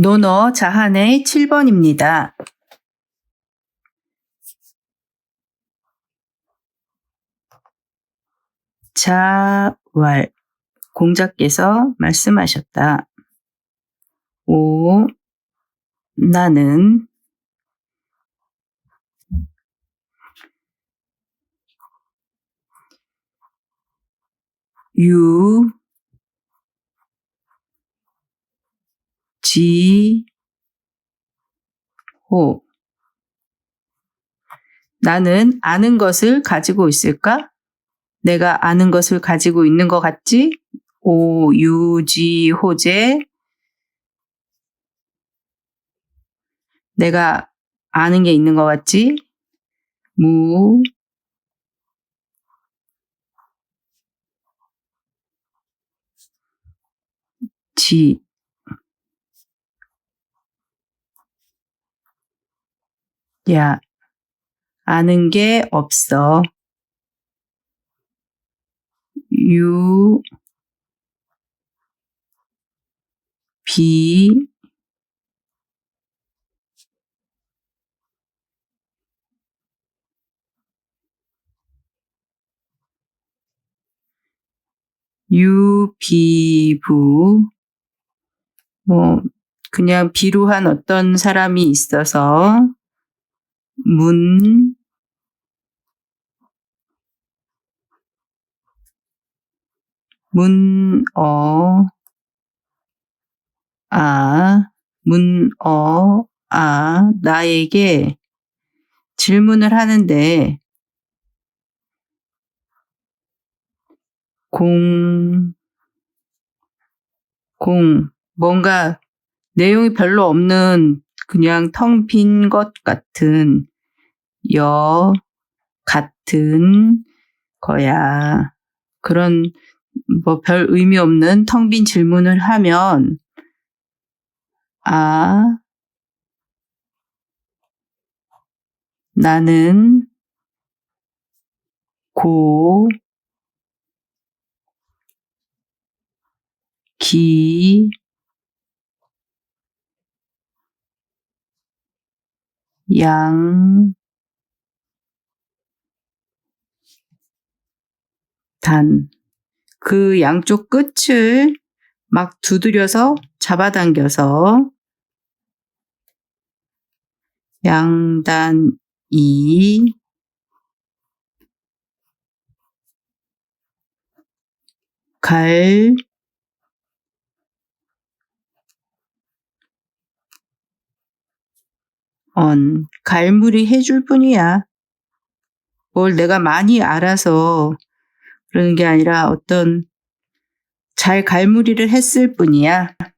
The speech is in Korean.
논어 자한의 7번입니다. 자왈 공자께서 말씀하셨다. 오 나는 유, 지, 호. 나는 아는 것을 가지고 있을까? 내가 아는 것을 가지고 있는 것 같지? 오, 유, 지, 호재. 내가 아는 게 있는 것 같지? 무, 지. 야, 아는 게 없어. 유, 비, 유비부 뭐 그냥 비루한 어떤 사람이 있어서 문. 문어. 아. 문어. 아. 나에게 질문을 하는데 공, 공, 뭔가 내용이 별로 없는 그냥 텅 빈 것 같은 여 같은 거야. 그런 뭐 별 의미 없는 텅 빈 질문을 하면 아 나는 고 기, 양, 단. 그 양쪽 끝을 막 두드려서 잡아당겨서 양단 이. 갈, 언, 갈무리 해줄 뿐이야. 뭘 내가 많이 알아서 그러는 게 아니라 어떤 잘 갈무리를 했을 뿐이야.